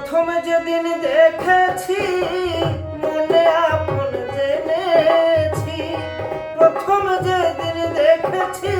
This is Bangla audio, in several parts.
প্রথম যেদিন দেখেছি মনে আপন জেনেছি। প্রথম যেদিন দেখেছি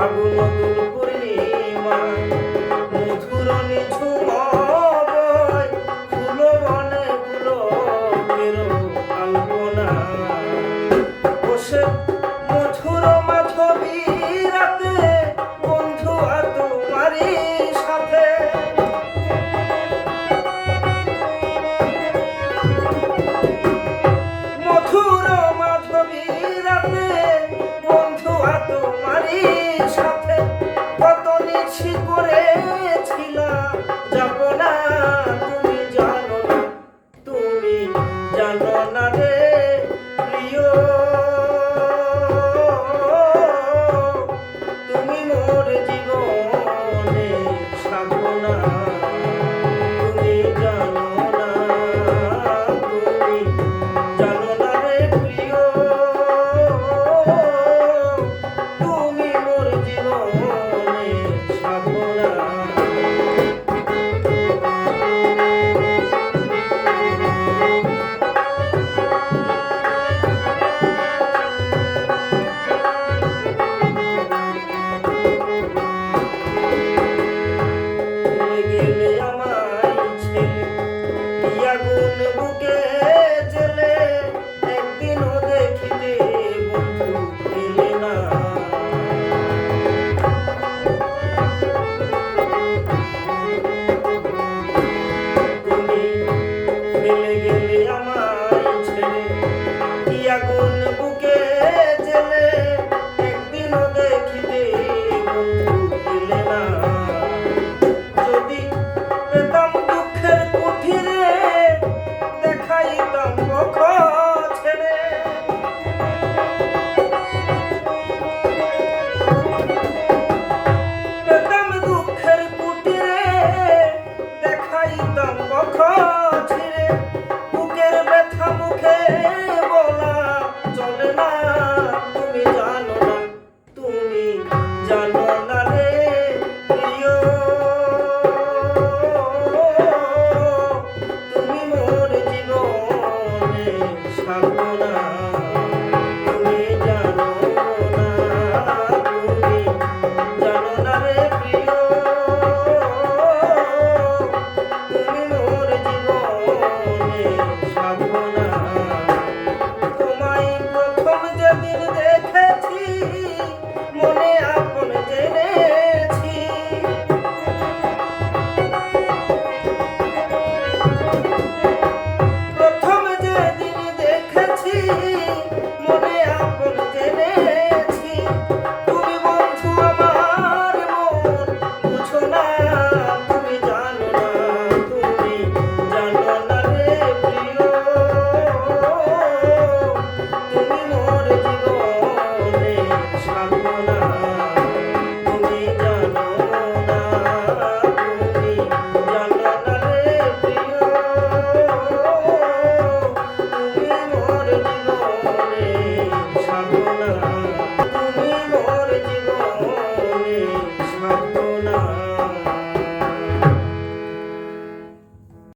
ফাগুন বুকে 知道